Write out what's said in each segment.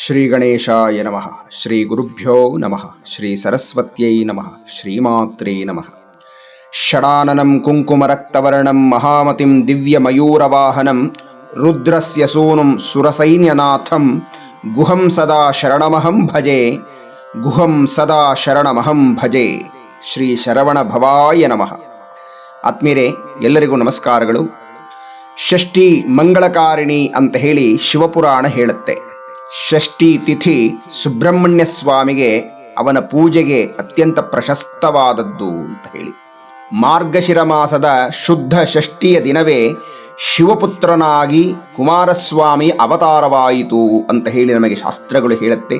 ಶ್ರೀ ಗಣೇಶಾಯ ನಮಃ ಶ್ರೀ ಗುರುಭ್ಯೋ ನಮಃ ಶ್ರೀ ಸರಸ್ವತ್ಯೈ ನಮಃ ಶ್ರೀಮಾತ್ರೇ ನಮಃ ಷಡಾನನಂ ಕುಂಕುಮರಕ್ತವರ್ಣಂ ಮಹಾಮತಿಂ ದಿವ್ಯಮಯೂರವಾಹನಂ ರುದ್ರಸ್ಯ ಸೂನುಂ ಸುರಸೈನ್ಯನಾಥಂ ಗುಹಂ ಸದಾ ಶರಣಮಹಂ ಭಜೆ ಗುಹಂ ಸದಾ ಶರಣಮಹಂ ಭಜೆ ಶ್ರೀ ಶರವಣ ಭವಾಯ ನಮಃ ಆತ್ಮೀರೆ ಎಲ್ಲರಿಗೂ ನಮಸ್ಕಾರಗಳು. ಷಷ್ಠಿ ಮಂಗಳಕಾರಿಣಿ ಅಂತ ಹೇಳಿ ಶಿವಪುರಾಣ ಹೇಳುತ್ತೆ. ಷಷ್ಠಿ ತಿಥಿ ಸುಬ್ರಹ್ಮಣ್ಯ ಸ್ವಾಮಿಗೆ ಅವನ ಪೂಜೆಗೆ ಅತ್ಯಂತ ಪ್ರಶಸ್ತವಾದದ್ದು ಅಂತ ಹೇಳಿ. ಮಾರ್ಗಶಿರ ಮಾಸದ ಶುದ್ಧ ಷಷ್ಠಿಯ ದಿನವೇ ಶಿವಪುತ್ರನಾಗಿ ಕುಮಾರಸ್ವಾಮಿ ಅವತಾರವಾಯಿತು ಅಂತ ಹೇಳಿ ನಮಗೆ ಶಾಸ್ತ್ರಗಳು ಹೇಳುತ್ತೆ.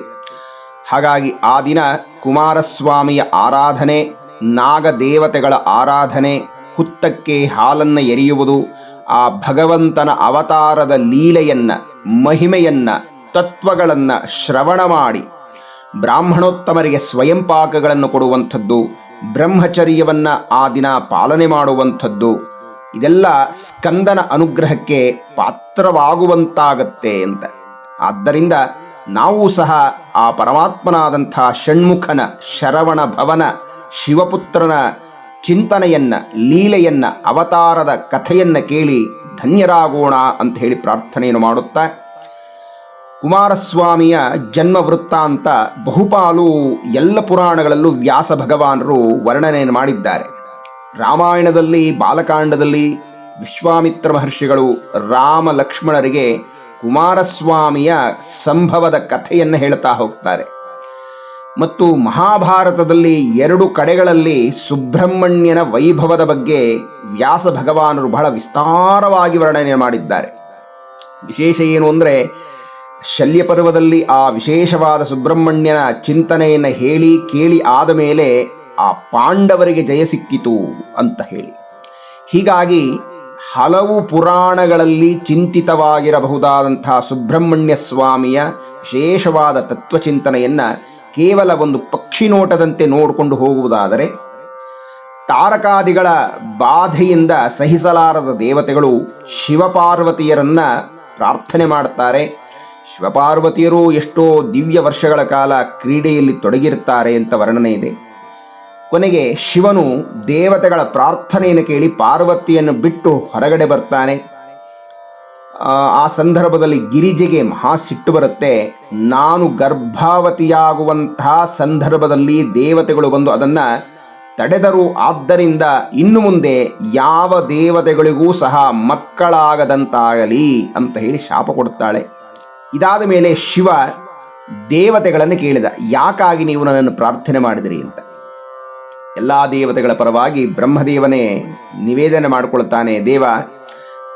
ಹಾಗಾಗಿ ಆ ದಿನ ಕುಮಾರಸ್ವಾಮಿಯ ಆರಾಧನೆ, ನಾಗದೇವತೆಗಳ ಆರಾಧನೆ, ಹುತ್ತಕ್ಕೆ ಹಾಲನ್ನು ಎರೆಯುವುದು, ಆ ಭಗವಂತನ ಅವತಾರದ ಲೀಲೆಯನ್ನ, ಮಹಿಮೆಯನ್ನ ತತ್ವಗಳನ್ನು ಶ್ರವಣ ಮಾಡಿ ಬ್ರಾಹ್ಮಣೋತ್ತಮರಿಗೆ ಸ್ವಯಂ ಪಾಕಗಳನ್ನು ಕೊಡುವಂಥದ್ದು, ಬ್ರಹ್ಮಚರ್ಯವನ್ನು ಆ ದಿನ ಪಾಲನೆ ಮಾಡುವಂಥದ್ದು, ಇದೆಲ್ಲ ಸ್ಕಂದನ ಅನುಗ್ರಹಕ್ಕೆ ಪಾತ್ರವಾಗುವಂತಾಗತ್ತೆ ಅಂತ. ಆದ್ದರಿಂದ ನಾವು ಸಹ ಆ ಪರಮಾತ್ಮನಾದಂಥ ಷಣ್ಮುಖನ ಶರವಣ ಭವನ, ಶಿವಪುತ್ರನ ಚಿಂತನೆಯನ್ನ, ಲೀಲೆಯನ್ನ, ಅವತಾರದ ಕಥೆಯನ್ನ ಕೇಳಿ ಧನ್ಯರಾಗೋಣ ಅಂತ ಹೇಳಿ ಪ್ರಾರ್ಥನೆಯನ್ನು ಮಾಡುತ್ತಾ ಕುಮಾರಸ್ವಾಮಿಯ ಜನ್ಮ ವೃತ್ತಾಂತ ಬಹುಪಾಲು ಎಲ್ಲ ಪುರಾಣಗಳಲ್ಲೂ ವ್ಯಾಸ ಭಗವಾನರು ವರ್ಣನೆಯನ್ನು ಮಾಡಿದ್ದಾರೆ. ರಾಮಾಯಣದಲ್ಲಿ, ಬಾಲಕಾಂಡದಲ್ಲಿ ವಿಶ್ವಾಮಿತ್ರ ಮಹರ್ಷಿಗಳು ರಾಮ ಲಕ್ಷ್ಮಣರಿಗೆ ಕುಮಾರಸ್ವಾಮಿಯ ಸಂಭವದ ಕಥೆಯನ್ನು ಹೇಳ್ತಾ ಹೋಗ್ತಾರೆ. ಮತ್ತು ಮಹಾಭಾರತದಲ್ಲಿ ಎರಡು ಕಡೆಗಳಲ್ಲಿ ಸುಬ್ರಹ್ಮಣ್ಯನ ವೈಭವದ ಬಗ್ಗೆ ವ್ಯಾಸ ಭಗವಾನರು ಬಹಳ ವಿಸ್ತಾರವಾಗಿ ವರ್ಣನೆ ಮಾಡಿದ್ದಾರೆ. ವಿಶೇಷ ಏನು ಅಂದರೆ ಶಲ್ಯ ಪರ್ವದಲ್ಲಿ ಆ ವಿಶೇಷವಾದ ಸುಬ್ರಹ್ಮಣ್ಯನ ಚಿಂತನೆಯನ್ನು ಹೇಳಿ ಕೇಳಿ ಆದ ಮೇಲೆ ಆ ಪಾಂಡವರಿಗೆ ಜಯ ಸಿಕ್ಕಿತು ಅಂತ ಹೇಳಿ. ಹೀಗಾಗಿ ಹಲವು ಪುರಾಣಗಳಲ್ಲಿ ಚಿಂತಿತವಾಗಿರಬಹುದಾದಂತಹ ಸುಬ್ರಹ್ಮಣ್ಯ ಸ್ವಾಮಿಯ ವಿಶೇಷವಾದ ತತ್ವಚಿಂತನೆಯನ್ನು ಕೇವಲ ಒಂದು ಪಕ್ಷಿ ನೋಟದಂತೆ ನೋಡಿಕೊಂಡು ಹೋಗುವುದಾದರೆ ತಾರಕಾದಿಗಳ ಬಾಧೆಯಿಂದ ಸಹಿಸಲಾರದ ದೇವತೆಗಳು ಶಿವಪಾರ್ವತಿಯರನ್ನು ಪ್ರಾರ್ಥನೆ ಮಾಡುತ್ತಾರೆ ಶಿವಪಾರ್ವತಿಯರು ಎಷ್ಟೋ ದಿವ್ಯ ವರ್ಷಗಳ ಕಾಲ ಕ್ರೀಡೆಯಲ್ಲಿ ತೊಡಗಿರುತ್ತಾರೆ ಅಂತ ವರ್ಣನೆ ಇದೆ. ಕೊನೆಗೆ ಶಿವನು ದೇವತೆಗಳ ಪ್ರಾರ್ಥನೆಯನ್ನು ಕೇಳಿ ಪಾರ್ವತಿಯನ್ನು ಬಿಟ್ಟು ಹೊರಗಡೆ ಬರ್ತಾನೆ. ಆ ಸಂದರ್ಭದಲ್ಲಿ ಗಿರಿಜೆಗೆ ಮಹಾ ಸಿಟ್ಟು ಬರುತ್ತೆ. ನಾನು ಗರ್ಭಾವತಿಯಾಗುವಂತಹ ಸಂದರ್ಭದಲ್ಲಿ ದೇವತೆಗಳು ಬಂದು ಅದನ್ನು ತಡೆದರು. ಆದ್ದರಿಂದ ಇನ್ನು ಮುಂದೆ ಯಾವ ದೇವತೆಗಳಿಗೂ ಸಹ ಮಕ್ಕಳಾಗದಂತಾಗಲಿ ಅಂತ ಹೇಳಿ ಶಾಪ ಕೊಡುತ್ತಾಳೆ. ಇದಾದ ಮೇಲೆ ಶಿವ ದೇವತೆಗಳನ್ನು ಕೇಳಿದ, ಯಾಕಾಗಿ ನೀವು ನನ್ನನ್ನು ಪ್ರಾರ್ಥನೆ ಮಾಡಿದಿರಿ ಅಂತ? ಎಲ್ಲ ದೇವತೆಗಳ ಪರವಾಗಿ ಬ್ರಹ್ಮದೇವನೇ ನಿವೇದನೆ ಮಾಡಿಕೊಳ್ತಾನೆ ದೇವ,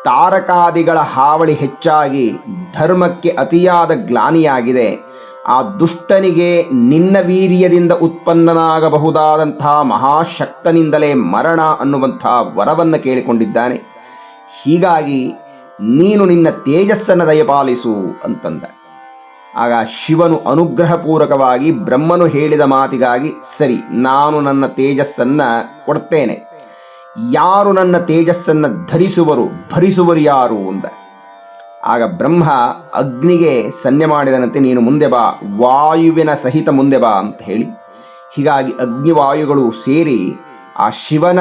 ತಾರಕಾದಿಗಳ ಹಾವಳಿ ಹೆಚ್ಚಾಗಿ ಧರ್ಮಕ್ಕೆ ಅತಿಯಾದ ಗ್ಲಾನಿಯಾಗಿದೆ. ಆ ದುಷ್ಟನಿಗೆ ನಿನ್ನ ವೀರ್ಯದಿಂದ ಉತ್ಪನ್ನನಾಗಬಹುದಾದಂತಹ ಮಹಾಶಕ್ತನಿಂದಲೇ ಮರಣ ಅನ್ನುವಂಥ ವರವನ್ನು ಕೇಳಿಕೊಂಡಿದ್ದಾನೆ. ಹೀಗಾಗಿ ನೀನು ನಿನ್ನ ತೇಜಸ್ಸನ್ನು ದಯಪಾಲಿಸು ಅಂತಂದ. ಆಗ ಶಿವನು ಅನುಗ್ರಹಪೂರ್ವಕವಾಗಿ ಬ್ರಹ್ಮನು ಹೇಳಿದ ಮಾತಿಗಾಗಿ, ಸರಿ, ನಾನು ನನ್ನ ತೇಜಸ್ಸನ್ನು ಕೊಡ್ತೇನೆ. ಯಾರು ನನ್ನ ತೇಜಸ್ಸನ್ನು ಧರಿಸುವರು, ಭರಿಸುವರು ಯಾರು ಅಂದ. ಆಗ ಬ್ರಹ್ಮ ಅಗ್ನಿಗೆ ಸನ್ನೆ ಮಾಡಿದನಂತೆ, ನೀನು ಮುಂದೆ ಬಾ, ವಾಯುವಿನ ಸಹಿತ ಮುಂದೆ ಬಾ ಅಂತ ಹೇಳಿ. ಹೀಗಾಗಿ ಅಗ್ನಿವಾಯುಗಳು ಸೇರಿ ಆ ಶಿವನ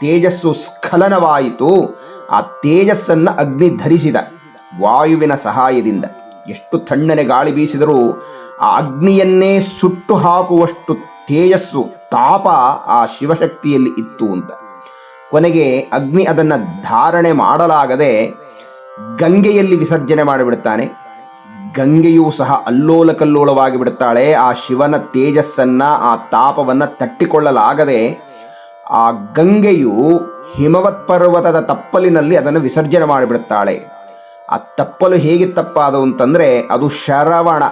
ತೇಜಸ್ಸು ಸ್ಖಲನವಾಯಿತು. ಆ ತೇಜಸ್ಸನ್ನು ಅಗ್ನಿ ಧರಿಸಿದ ವಾಯುವಿನ ಸಹಾಯದಿಂದ. ಎಷ್ಟು ತಣ್ಣನೆ ಗಾಳಿ ಬೀಸಿದರೂ ಆ ಅಗ್ನಿಯನ್ನೇ ಸುಟ್ಟು ಹಾಕುವಷ್ಟು ತೇಜಸ್ಸು, ತಾಪ ಆ ಶಿವಶಕ್ತಿಯಲ್ಲಿ ಇತ್ತು ಅಂತ. ಕೊನೆಗೆ ಅಗ್ನಿ ಅದನ್ನು ಧಾರಣೆ ಮಾಡಲಾಗದೆ ಗಂಗೆಯಲ್ಲಿ ವಿಸರ್ಜನೆ ಮಾಡಿಬಿಡ್ತಾನೆ. ಗಂಗೆಯೂ ಸಹ ಅಲ್ಲೋಲ ಕಲ್ಲೋಲವಾಗಿ ಬಿಡುತ್ತಾಳೆ ಆ ಶಿವನ ತೇಜಸ್ಸನ್ನ, ಆ ತಾಪವನ್ನು ತಟ್ಟಿಕೊಳ್ಳಲಾಗದೆ ಆ ಗಂಗೆಯು ಹಿಮವತ್ ಪರ್ವತದ ತಪ್ಪಲಿನಲ್ಲಿ ಅದನ್ನು ವಿಸರ್ಜನೆ ಮಾಡಿಬಿಡುತ್ತಾಳೆ. ಆ ತಪ್ಪಲು ಹೇಗೆ ತಪ್ಪಾದವು ಅಂತಂದರೆ ಅದು ಶರವಣ,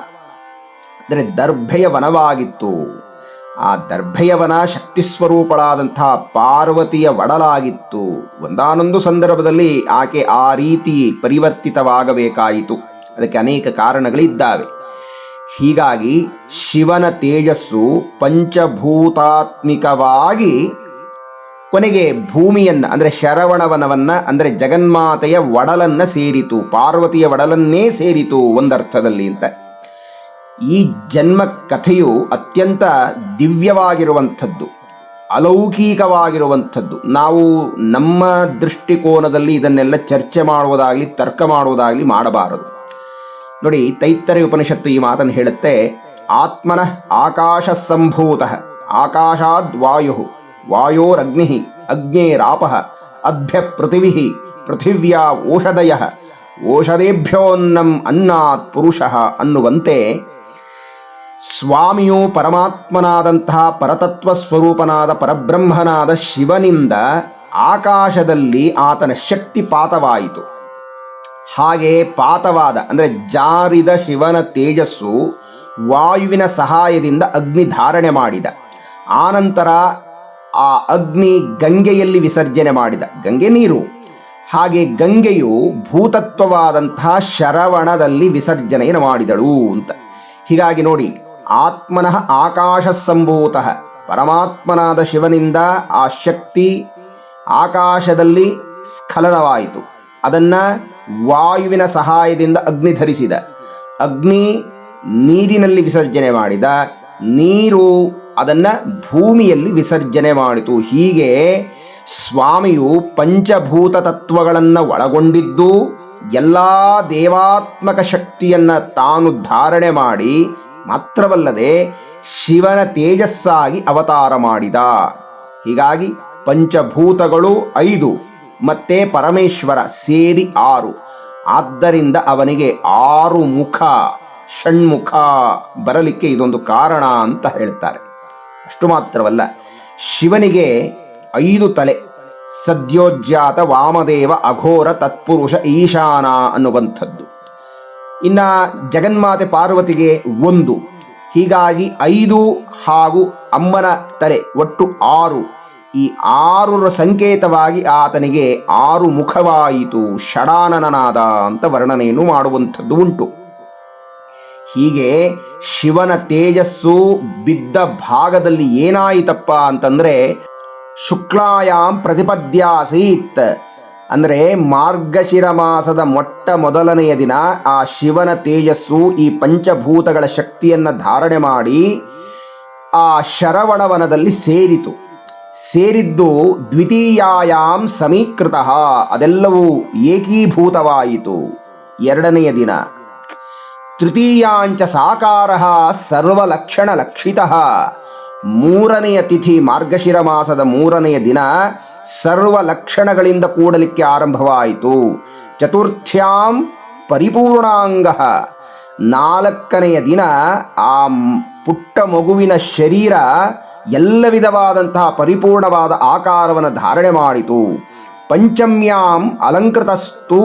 ಅಂದರೆ ದರ್ಭೆಯ ವನವಾಗಿತ್ತು. ಆ ದರ್ಭಯವನ ಶಕ್ತಿ ಸ್ವರೂಪಳಾದಂತಹ ಪಾರ್ವತಿಯ ಒಡಲಾಗಿತ್ತು. ಒಂದಾನೊಂದು ಸಂದರ್ಭದಲ್ಲಿ ಆಕೆ ಆ ರೀತಿ ಪರಿವರ್ತಿತವಾಗಬೇಕಾಯಿತು. ಅದಕ್ಕೆ ಅನೇಕ ಕಾರಣಗಳಿದ್ದಾವೆ. ಹೀಗಾಗಿ ಶಿವನ ತೇಜಸ್ಸು ಪಂಚಭೂತಾತ್ಮಿಕವಾಗಿ ಕೊನೆಗೆ ಭೂಮಿಯನ್ನ, ಅಂದರೆ ಶರವಣವನವನ್ನ, ಅಂದರೆ ಜಗನ್ಮಾತೆಯ ಒಡಲನ್ನ ಸೇರಿತು, ಪಾರ್ವತಿಯ ಒಡಲನ್ನೇ ಸೇರಿತು ಒಂದರ್ಥದಲ್ಲಿ ಅಂತ. ಈ ಜನ್ಮ ಕಥೆಯು ಅತ್ಯಂತ ದಿವ್ಯವಾಗಿರುವಂಥದ್ದು, ಅಲೌಕಿಕವಾಗಿರುವಂಥದ್ದು. ನಾವು ನಮ್ಮ ದೃಷ್ಟಿಕೋನದಲ್ಲಿ ಇದನ್ನೆಲ್ಲ ಚರ್ಚೆ ಮಾಡುವುದಾಗಲಿ, ತರ್ಕ ಮಾಡುವುದಾಗಲಿ ಮಾಡಬಾರದು. ನೋಡಿ, ತೈತ್ತರಿ ಉಪನಿಷತ್ತು ಈ ಮಾತನ್ನು ಹೇಳುತ್ತೆ, ಆತ್ಮನಃ ಆಕಾಶ ಸಂಭೂತ ಆಕಾಶಾದ್ ವಾಯು ವಾಯೋರಗ್ನಿ ಅಗ್ನೇರಾಪ ಅಭ್ಯ ಪೃಥಿವಿ, ಪೃಥಿವ್ಯಾ ಓಷಧಯ, ಓಷಧೇಭ್ಯೋನ್ನಂ ಅನ್ನಾತ್ ಪುರುಷ ಅನ್ನುವಂತೆ ಸ್ವಾಮಿಯು ಪರಮಾತ್ಮನಾದಂತಹ ಪರತತ್ವ ಸ್ವರೂಪನಾದ ಪರಬ್ರಹ್ಮನಾದ ಶಿವನಿಂದ ಆಕಾಶದಲ್ಲಿ ಆತನ ಶಕ್ತಿ ಪಾತವಾಯಿತು. ಹಾಗೆ ಪಾತವಾದ, ಅಂದರೆ ಜಾರಿದ ಶಿವನ ತೇಜಸ್ಸು ವಾಯುವಿನ ಸಹಾಯದಿಂದ ಅಗ್ನಿ ಧಾರಣೆ ಮಾಡಿದ. ಆನಂತರ ಆ ಅಗ್ನಿ ಗಂಗೆಯಲ್ಲಿ ವಿಸರ್ಜನೆ ಮಾಡಿದ. ಗಂಗೆ ನೀರು. ಹಾಗೆ ಗಂಗೆಯು ಭೂತತ್ವವಾದಂತಹ ಶರವಣದಲ್ಲಿ ವಿಸರ್ಜನೆಯನ್ನು ಮಾಡಿದಳು ಅಂತ. ಹೀಗಾಗಿ ನೋಡಿ, ಆತ್ಮನಃ ಆಕಾಶ ಸಂಭೂತ ಪರಮಾತ್ಮನಾದ ಶಿವನಿಂದ ಆ ಶಕ್ತಿ ಆಕಾಶದಲ್ಲಿ ಸ್ಖಲನವಾಯಿತು. ಅದನ್ನ ವಾಯುವಿನ ಸಹಾಯದಿಂದ ಅಗ್ನಿ ಧರಿಸಿದ. ಅಗ್ನಿ ನೀರಿನಲ್ಲಿ ವಿಸರ್ಜನೆ ಮಾಡಿದ. ನೀರು ಅದನ್ನ ಭೂಮಿಯಲ್ಲಿ ವಿಸರ್ಜನೆ ಮಾಡಿತು. ಹೀಗೆ ಸ್ವಾಮಿಯು ಪಂಚಭೂತ ತತ್ವಗಳನ್ನು ಒಳಗೊಂಡಿದ್ದು, ಎಲ್ಲ ದೇವಾತ್ಮಕ ಶಕ್ತಿಯನ್ನ ತಾನು ಧಾರಣೆ ಮಾಡಿ, ಮಾತ್ರವಲ್ಲದೆ ಶಿವನ ತೇಜಸ್ಸಾಗಿ ಅವತಾರ ಮಾಡಿದ. ಹೀಗಾಗಿ ಪಂಚಭೂತಗಳು ಐದು, ಮತ್ತೆ ಪರಮೇಶ್ವರ ಸೇರಿ ಆರು. ಆದ್ದರಿಂದ ಅವನಿಗೆ ಆರು ಮುಖ, ಷಣ್ಮುಖ ಬರಲಿಕ್ಕೆ ಇದೊಂದು ಕಾರಣ ಅಂತ ಹೇಳ್ತಾರೆ. ಅಷ್ಟು ಮಾತ್ರವಲ್ಲ, ಶಿವನಿಗೆ ಐದು ತಲೆ, ಸದ್ಯೋಜ್ಯಾತ ವಾಮದೇವ ಅಘೋರ ತತ್ಪುರುಷ ಈಶಾನ ಅನ್ನುವಂಥದ್ದು. ಇನ್ನ ಜಗನ್ಮಾತೆ ಪಾರ್ವತಿಗೆ ಒಂದು, ಹೀಗಾಗಿ ಐದು ಹಾಗೂ ಅಮ್ಮನ ತಲೆ, ಒಟ್ಟು ಆರು. ಈ ಆರುರ ಸಂಕೇತವಾಗಿ ಆತನಿಗೆ ಆರು ಮುಖವಾಯಿತು ಷಡಾನನಾದ ಅಂತ ವರ್ಣನೆಯನ್ನು ಮಾಡುವಂಥದ್ದು ಉಂಟು. ಹೀಗೆ ಶಿವನ ತೇಜಸ್ಸು ಬಿದ್ದ ಭಾಗದಲ್ಲಿ ಏನಾಯಿತಪ್ಪ ಅಂತಂದ್ರೆ ಶುಕ್ಲಾಯಾಂ ಪ್ರತಿಪದ್ಯಾಸೀತ್. ಅಂದರೆ ಮಾರ್ಗಶಿರ ಮಾಸದ ಮೊಟ್ಟ ಮೊದಲನೆಯ ದಿನ ಆ ಶಿವನ ತೇಜಸ್ಸು ಈ ಪಂಚಭೂತಗಳ ಶಕ್ತಿಯನ್ನು ಧಾರಣೆ ಮಾಡಿ ಆ ಶರವಣವನದಲ್ಲಿ ಸೇರಿತು. ಸೇರಿದ್ದು ದ್ವಿತೀಯಾಯಾಮ್ ಸಮೀಕೃತ. ಅದೆಲ್ಲವೂ ಏಕೀಭೂತವಾಯಿತು. ಎರಡನೆಯ ದಿನ. ತೃತೀಯಾಂಚ ಸಾಕಾರ ಸರ್ವಲಕ್ಷಣ ಲಕ್ಷಿತ ಮೂರನೆಯ ತಿಥಿ ಮಾರ್ಗಶಿರ ಮಾಸದ ಮೂರನೆಯ ದಿನ ಸರ್ವ ಲಕ್ಷಣಗಳಿಂದ ಕೂಡಲಿಕ್ಕೆ ಆರಂಭವಾಯಿತು. ಚತುರ್ಥ್ಯಾಂ ಪರಿಪೂರ್ಣಾಂಗ. ನಾಲ್ಕನೆಯ ದಿನ ಆ ಪುಟ್ಟ ಮಗುವಿನ ಶರೀರ ಎಲ್ಲ ವಿಧವಾದಂತಹ ಪರಿಪೂರ್ಣವಾದ ಆಕಾರವನ್ನು ಧಾರಣೆ ಮಾಡಿತು. ಪಂಚಮ್ಯಾಂ ಅಲಂಕೃತಸ್ತು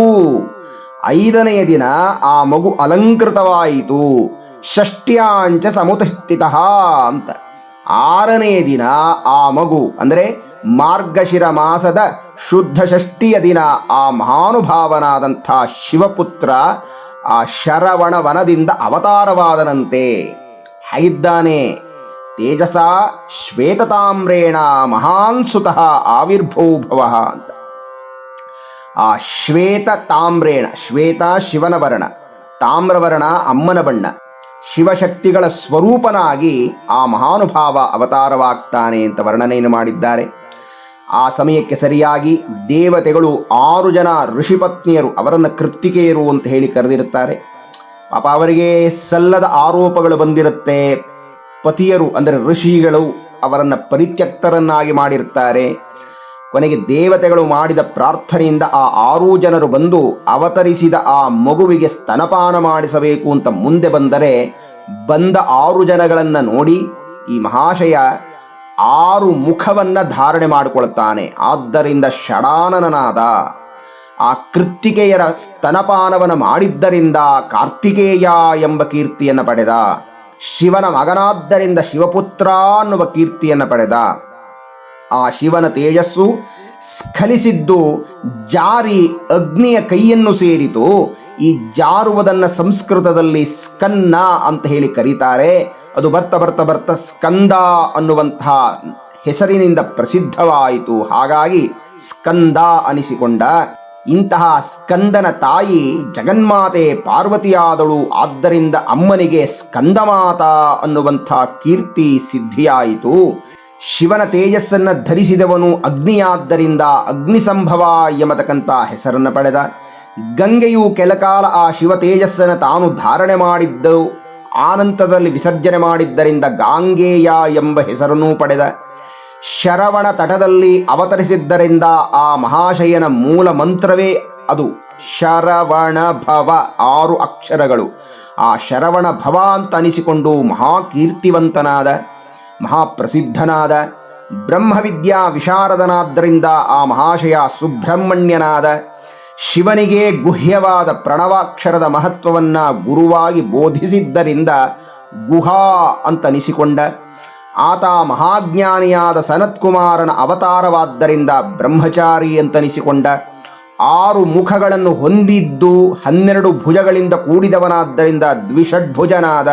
ಐದನೆಯ ದಿನ ಆ ಮಗು ಅಲಂಕೃತವಾಯಿತು. ಷಷ್ಟ್ಯಾಂಚ ಸಮುತಸ್ಥಿತ ಅಂತ. ಆರನೆಯ ದಿನ ಆ ಮಗು, ಅಂದರೆ ಮಾರ್ಗಶಿರ ಮಾಸದ ಶುದ್ಧ ಷಷ್ಠಿಯ ದಿನ, ಆ ಮಹಾನುಭಾವನಾದಂಥ ಶಿವಪುತ್ರ ಆ ಶರವಣ ವನದಿಂದ ಅವತಾರವಾದನಂತೆ. ಹೈದ್ದಾನೆ, ತೇಜಸ ಶ್ವೇತತಾಮ್ರೇಣ ಮಹಾನ್ ಸುತಃ ಆವಿರ್ಭೂಭವ ಅಂತ. ಆ ಶ್ವೇತ ತಾಮ್ರೇಣ, ಶ್ವೇತ ಶಿವನ ವರ್ಣ ತಾಮ್ರವರ್ಣ ಅಮ್ಮನ ಬಣ್ಣ. ಶಿವಶಕ್ತಿಗಳ ಸ್ವರೂಪನಾಗಿ ಆ ಮಹಾನುಭಾವ ಅವತಾರವಾಗ್ತಾನೆ ಅಂತ ವರ್ಣನೆಯನ್ನು ಮಾಡಿದ್ದಾರೆ. ಆ ಸಮಯಕ್ಕೆ ಸರಿಯಾಗಿ ದೇವತೆಗಳು ಆರು ಜನ ಋಷಿಪತ್ನಿಯರು ಅವರನ್ನು ಕೃತ್ತಿಕೆಯರು ಅಂತ ಹೇಳಿ ಕರೆದಿರುತ್ತಾರೆ. ಪಾಪ ಅವರಿಗೆ ಸಲ್ಲದ ಆರೋಪಗಳು ಬಂದಿರುತ್ತೆ. ಪತಿಯರು ಅಂದರೆ ಋಷಿಗಳು ಅವರನ್ನು ಪರಿತ್ಯಕ್ತರನ್ನಾಗಿ ಮಾಡಿರ್ತಾರೆ. ಕೊನೆಗೆ ದೇವತೆಗಳು ಮಾಡಿದ ಪ್ರಾರ್ಥನೆಯಿಂದ ಆ ಆರು ಜನರು ಬಂದು ಅವತರಿಸಿದ ಆ ಮಗುವಿಗೆ ಸ್ತನಪಾನ ಮಾಡಿಸಬೇಕು ಅಂತ ಮುಂದೆ ಬಂದರೆ ಬಂದ ಆರು ಜನಗಳನ್ನು ನೋಡಿ ಈ ಮಹಾಶಯ ಆರು ಮುಖವನ್ನ ಧಾರಣೆ ಮಾಡಿಕೊಳ್ತಾನೆ. ಆದ್ದರಿಂದ ಷಡಾನನಾದ ಆ ಕೃತ್ತಿಕೆಯರ ಸ್ತನಪಾನವನ್ನು ಮಾಡಿದ್ದರಿಂದ ಕಾರ್ತಿಕೇಯ ಎಂಬ ಕೀರ್ತಿಯನ್ನು ಪಡೆದ. ಶಿವನ ಮಗನಾದ್ದರಿಂದ ಶಿವಪುತ್ರ ಅನ್ನುವ ಕೀರ್ತಿಯನ್ನು ಪಡೆದ. ಆ ಶಿವನ ತೇಜಸ್ಸು ಸ್ಖಲಿಸಿದ್ದು ಜಾರಿ ಅಗ್ನಿಯ ಕೈಯನ್ನು ಸೇರಿತು. ಈ ಜಾರುವುದನ್ನು ಸಂಸ್ಕೃತದಲ್ಲಿ ಸ್ಕನ್ನ ಅಂತ ಹೇಳಿ ಕರೀತಾರೆ. ಅದು ಬರ್ತಾ ಬರ್ತಾ ಬರ್ತಾ ಸ್ಕಂದ ಅನ್ನುವಂತಹ ಹೆಸರಿನಿಂದ ಪ್ರಸಿದ್ಧವಾಯಿತು. ಹಾಗಾಗಿ ಸ್ಕಂದ ಅನಿಸಿಕೊಂಡ ಇಂತಹ ಸ್ಕಂದನ ತಾಯಿ ಜಗನ್ಮಾತೆ ಪಾರ್ವತಿಯಾದಳು. ಆದ್ದರಿಂದ ಅಮ್ಮನಿಗೆ ಸ್ಕಂದಮಾತ ಅನ್ನುವಂಥ ಕೀರ್ತಿ ಸಿದ್ಧಿಯಾಯಿತು. ಶಿವನ ತೇಜಸ್ಸನ್ನು ಧರಿಸಿದವನು ಅಗ್ನಿಯಾದ್ದರಿಂದ ಅಗ್ನಿಸಂಭವ ಎಂಬತಕ್ಕಂಥ ಹೆಸರನ್ನು ಪಡೆದ. ಗಂಗೆಯು ಕೆಲಕಾಲ ಆ ಶಿವ ತೇಜಸ್ಸನ್ನು ತಾನು ಧಾರಣೆ ಮಾಡಿದ್ದು, ಆನಂತದಲ್ಲಿ ವಿಸರ್ಜನೆ ಮಾಡಿದ್ದರಿಂದ ಗಾಂಗೇಯ ಎಂಬ ಹೆಸರನ್ನೂ ಪಡೆದ. ಶರವಣ ತಟದಲ್ಲಿ ಅವತರಿಸಿದ್ದರಿಂದ ಆ ಮಹಾಶಯನ ಮೂಲ ಮಂತ್ರವೇ ಅದು. ಶರವಣ ಭವ, ಆರು ಅಕ್ಷರಗಳು. ಆ ಶರವಣ ಭವ ಅಂತ ಅನಿಸಿಕೊಂಡು ಮಹಾಕೀರ್ತಿವಂತನಾದ ಮಹಾಪ್ರಸಿದ್ಧನಾದ, ಬ್ರಹ್ಮವಿದ್ಯಾ ವಿಶಾರದನಾದ್ದರಿಂದ ಆ ಮಹಾಶಯ ಸುಬ್ರಹ್ಮಣ್ಯನಾದ, ಶಿವನಿಗೆ ಗುಹ್ಯವಾದ ಪ್ರಣವಾಕ್ಷರದ ಮಹತ್ವವನ್ನು ಗುರುವಾಗಿ ಬೋಧಿಸಿದ್ದರಿಂದ ಗುಹಾ ಅಂತನಿಸಿಕೊಂಡ. ಆತ ಮಹಾಜ್ಞಾನಿಯಾದ ಸನತ್ಕುಮಾರನ ಅವತಾರವಾದ್ದರಿಂದ ಬ್ರಹ್ಮಚಾರಿ ಅಂತನಿಸಿಕೊಂಡ. ಆರು ಮುಖಗಳನ್ನು ಹೊಂದಿದ್ದು ಹನ್ನೆರಡು ಭುಜಗಳಿಂದ ಕೂಡಿದವನಾದ್ದರಿಂದ ದ್ವಿಷಡ್ಭುಜನಾದ.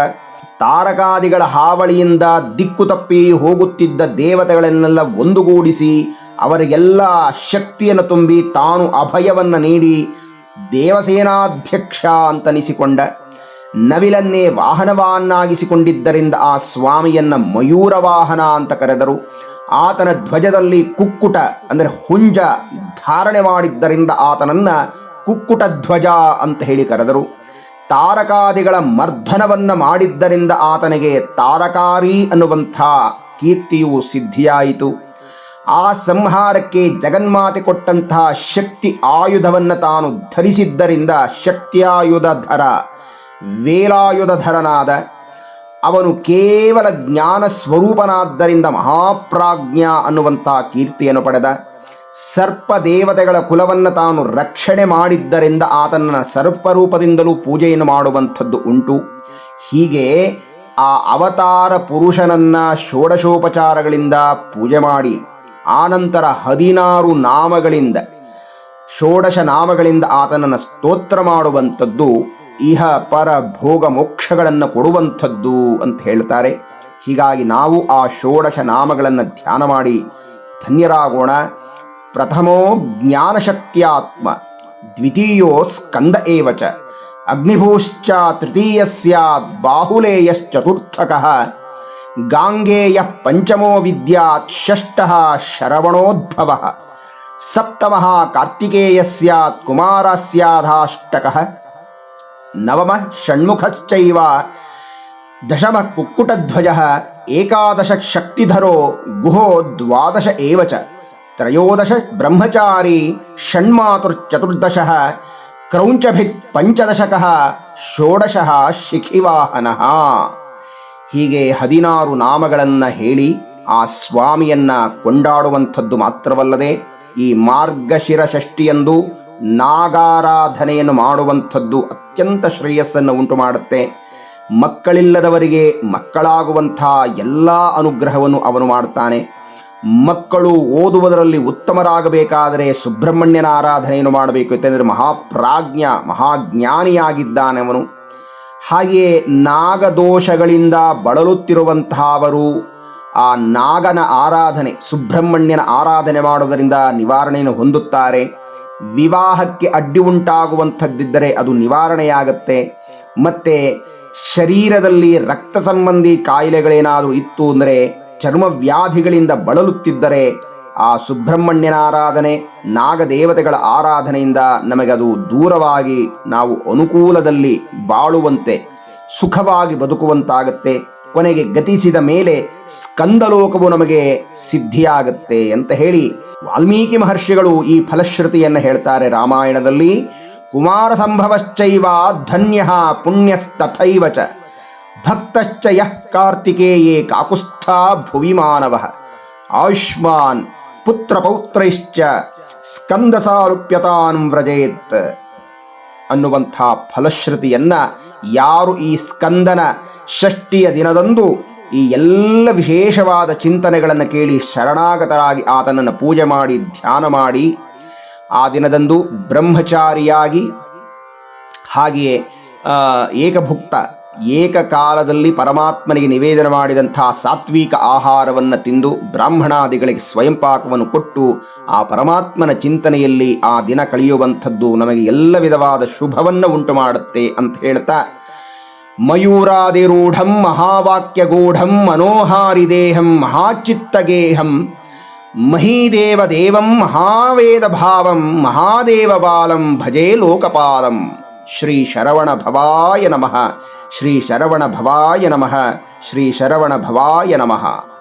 ತಾರಕಾದಿಗಳ ಹಾವಳಿಯಿಂದ ದಿಕ್ಕು ತಪ್ಪಿ ಹೋಗುತ್ತಿದ್ದ ದೇವತೆಗಳನ್ನೆಲ್ಲ ಒಂದುಗೂಡಿಸಿ ಅವರಿಗೆಲ್ಲ ಶಕ್ತಿಯನ್ನು ತುಂಬಿ ತಾನು ಅಭಯವನ್ನು ನೀಡಿ ದೇವಸೇನಾಧ್ಯಕ್ಷ ಅಂತನಿಸಿಕೊಂಡ. ನವಿಲನ್ನೇ ವಾಹನವನ್ನಾಗಿಸಿಕೊಂಡಿದ್ದರಿಂದ ಆ ಸ್ವಾಮಿಯನ್ನ ಮಯೂರ ವಾಹನ ಅಂತ ಕರೆದರು. ಆತನ ಧ್ವಜದಲ್ಲಿ ಕುಕ್ಕುಟ ಅಂದರೆ ಹುಂಜ ಧಾರಣೆ ಮಾಡಿದ್ದರಿಂದ ಆತನನ್ನ ಕುಕ್ಕುಟ ಧ್ವಜ ಅಂತ ಹೇಳಿ ಕರೆದರು. ತಾರಕಾದಿಗಳ ಮರ್ಧನವನ್ನು ಮಾಡಿದ್ದರಿಂದ ಆತನಿಗೆ ತಾರಕಾರಿ ಅನ್ನುವಂಥ ಕೀರ್ತಿಯು ಸಿದ್ಧಿಯಾಯಿತು. ಆ ಸಂಹಾರಕ್ಕೆ ಜಗನ್ಮಾತೆ ಕೊಟ್ಟಂತಹ ಶಕ್ತಿ ಆಯುಧವನ್ನು ತಾನು ಧರಿಸಿದ್ದರಿಂದ ಶಕ್ತಿಯಾಯುಧಧರ ವೇಲಾಯುಧಧರನಾದ ಅವನು ಕೇವಲ ಜ್ಞಾನ ಸ್ವರೂಪನಾದ್ದರಿಂದ ಮಹಾಪ್ರಾಜ್ಞ ಅನ್ನುವಂಥ ಕೀರ್ತಿಯನ್ನು ಪಡೆದ. ಸರ್ಪ ದೇವತೆಗಳ ಕುಲವನ್ನು ತಾನು ರಕ್ಷಣೆ ಮಾಡಿದ್ದರಿಂದ ಆತನನ್ನು ಸರ್ಪರೂಪದಿಂದಲೂ ಪೂಜೆಯನ್ನು ಮಾಡುವಂಥದ್ದು ಉಂಟು. ಹೀಗೆ ಆ ಅವತಾರ ಪುರುಷನನ್ನ ಷೋಡಶೋಪಚಾರಗಳಿಂದ ಪೂಜೆ ಮಾಡಿ, ಆನಂತರ ಹದಿನಾರು ನಾಮಗಳಿಂದ, ಷೋಡಶ ನಾಮಗಳಿಂದ ಆತನನ್ನು ಸ್ತೋತ್ರ ಮಾಡುವಂಥದ್ದು, ಇಹ ಪರ ಭೋಗ ಮೋಕ್ಷಗಳನ್ನು ಕೊಡುವಂಥದ್ದು ಅಂತ ಹೇಳ್ತಾರೆ. ಹೀಗಾಗಿ ನಾವು ಆ ಷೋಡಶ ನಾಮಗಳನ್ನು ಧ್ಯಾನ ಮಾಡಿ, ಧನ್ಯರಾಗೋಣ. प्रथमो ज्ञानशक्त्यात्म द्वितीयो स्कन्द एव च अग्निभूश्च तृतीयः स्यात् बाहुलेयश्चतुर्थकः गाङ्गेयः पञ्चमो विद्यात् षष्ठः शरवणोद्भवः सप्तमः कार्तिकेयः स्यात् कुमारस्याधाष्टकः नवमः षण्मुखश्चैव दशमः कुक्कुटध्वजः एकादशशक्तिधरो गुहो द्वादश एव च। ತ್ರಯೋದಶ ಬ್ರಹ್ಮಚಾರಿ ಷಣ್ಮಾತುರ್ಚತುರ್ದಶ ಕ್ರೌಂಚಭಿತ್ ಪಂಚದಶಕಃ ಷೋಡಶಃ ಶಿಖಿವಾಹನಃ ಹೀಗೆ ಹದಿನಾರು ನಾಮಗಳನ್ನು ಹೇಳಿ ಆ ಸ್ವಾಮಿಯನ್ನ ಕೊಂಡಾಡುವಂಥದ್ದು ಮಾತ್ರವಲ್ಲದೆ ಈ ಮಾರ್ಗಶಿರ ಷಷ್ಠಿಯಂದು ನಾಗಾರಾಧನೆಯನ್ನು ಮಾಡುವಂಥದ್ದು ಅತ್ಯಂತ ಶ್ರೇಯಸ್ಸನ್ನು ಉಂಟು ಮಾಡುತ್ತೆ. ಮಕ್ಕಳಿಲ್ಲದವರಿಗೆ ಮಕ್ಕಳಾಗುವಂಥ ಎಲ್ಲ ಅನುಗ್ರಹವನ್ನು ಅವನು ಮಾಡ್ತಾನೆ. ಮಕ್ಕಳು ಓದುವುದರಲ್ಲಿ ಉತ್ತಮರಾಗಬೇಕಾದರೆ ಸುಬ್ರಹ್ಮಣ್ಯನ ಆರಾಧನೆಯನ್ನು ಮಾಡಬೇಕು ಯಾಕೆಂದರೆ ಮಹಾಪ್ರಾಜ್ಞ, ಮಹಾಜ್ಞಾನಿಯಾಗಿದ್ದಾನೆ ಅವನು. ಹಾಗೆಯೇ ನಾಗದೋಷಗಳಿಂದ ಬಳಲುತ್ತಿರುವಂತಹವರು ಆ ನಾಗನ ಆರಾಧನೆ, ಸುಬ್ರಹ್ಮಣ್ಯನ ಆರಾಧನೆ ಮಾಡುವುದರಿಂದ ನಿವಾರಣೆಯನ್ನು ಹೊಂದುತ್ತಾರೆ. ವಿವಾಹಕ್ಕೆ ಅಡ್ಡಿ ಉಂಟಾಗುವಂಥದ್ದಿದ್ದರೆ ಅದು ನಿವಾರಣೆಯಾಗತ್ತೆ. ಮತ್ತೆ ಶರೀರದಲ್ಲಿ ರಕ್ತ ಸಂಬಂಧಿ ಕಾಯಿಲೆಗಳೇನಾದರೂ ಇತ್ತು ಅಂದರೆ ಚರ್ಮ ವ್ಯಾಧಿಗಳಿಂದ ಬಳಲುತ್ತಿದ್ದರೆ ಆ ಸುಬ್ರಹ್ಮಣ್ಯನ ಆರಾಧನೆ ನಾಗದೇವತೆಗಳ ಆರಾಧನೆಯಿಂದ ನಮಗದು ದೂರವಾಗಿ ನಾವು ಅನುಕೂಲದಲ್ಲಿ ಬಾಳುವಂತೆ, ಸುಖವಾಗಿ ಬದುಕುವಂತಾಗತ್ತೆ. ಕೊನೆಗೆ ಗತಿಸಿದ ಮೇಲೆ ಸ್ಕಂದಲೋಕವು ನಮಗೆ ಸಿದ್ಧಿಯಾಗುತ್ತೆ ಅಂತ ಹೇಳಿ ವಾಲ್ಮೀಕಿ ಮಹರ್ಷಿಗಳು ಈ ಫಲಶ್ರುತಿಯನ್ನು ಹೇಳ್ತಾರೆ ರಾಮಾಯಣದಲ್ಲಿ ಕುಮಾರ ಸಂಭವಶ್ಚೈವ ಧನ್ಯ ಪುಣ್ಯಸ್ತಥೈವ ಚ ಭಕ್ತಶ್ಚ ಯಃ ಕಾರ್ತಿಕೇಯೇ ಕಾಕುಸ್ಥಾ ಭುವಿ ಮಾನವ. ಆಯುಷ್ಮಾನ್ ಪುತ್ರಪೌತ್ರೈಶ್ಚ ಸ್ಕಂದಸಾರುಪ್ಯತಾನ್ ವ್ರಜೇತ್ ಅನ್ನುವಂಥ ಫಲಶ್ರುತಿಯನ್ನ ಯಾರು ಈ ಸ್ಕಂದನ ಷಷ್ಠಿಯ ದಿನದಂದು ಈ ಎಲ್ಲ ವಿಶೇಷವಾದ ಚಿಂತನೆಗಳನ್ನು ಕೇಳಿ ಶರಣಾಗತರಾಗಿ ಆತನನ್ನು ಪೂಜೆ ಮಾಡಿ, ಧ್ಯಾನ ಮಾಡಿ, ಆ ದಿನದಂದು ಬ್ರಹ್ಮಚಾರಿಯಾಗಿ ಹಾಗೆಯೇ ಏಕಭುಕ್ತ ಏಕಕಾಲದಲ್ಲಿ ಪರಮಾತ್ಮನಿಗೆ ನಿವೇದನೆ ಮಾಡಿದಂಥ ಸಾತ್ವಿಕ ಆಹಾರವನ್ನು ತಿಂದು ಬ್ರಾಹ್ಮಣಾದಿಗಳಿಗೆ ಸ್ವಯಂಪಾಕವನ್ನು ಕೊಟ್ಟು ಆ ಪರಮಾತ್ಮನ ಚಿಂತನೆಯಲ್ಲಿ ಆ ದಿನ ಕಳೆಯುವಂಥದ್ದು ನಮಗೆ ಎಲ್ಲ ವಿಧವಾದ ಶುಭವನ್ನು ಉಂಟು ಮಾಡುತ್ತೆ ಅಂತ ಹೇಳ್ತಾ, ಮಯೂರಾದಿರೂಢಂ ಮಹಾವಾಕ್ಯಗೂಢಂ ಮನೋಹಾರಿ ದೇಹಂ ಮಹಾಚಿತ್ತಗೇಹಂ ಮಹೀದೇವ ದೇವಂ ಮಹಾವೇದ ಭಾವಂ ಮಹಾದೇವ ಬಾಲಂ ಭಜೇ ಲೋಕಪಾಲಂ श्रीशरवणभवाय नमः। श्रीशरवणभवाय नमः। श्रीशरवणभवाय नमः।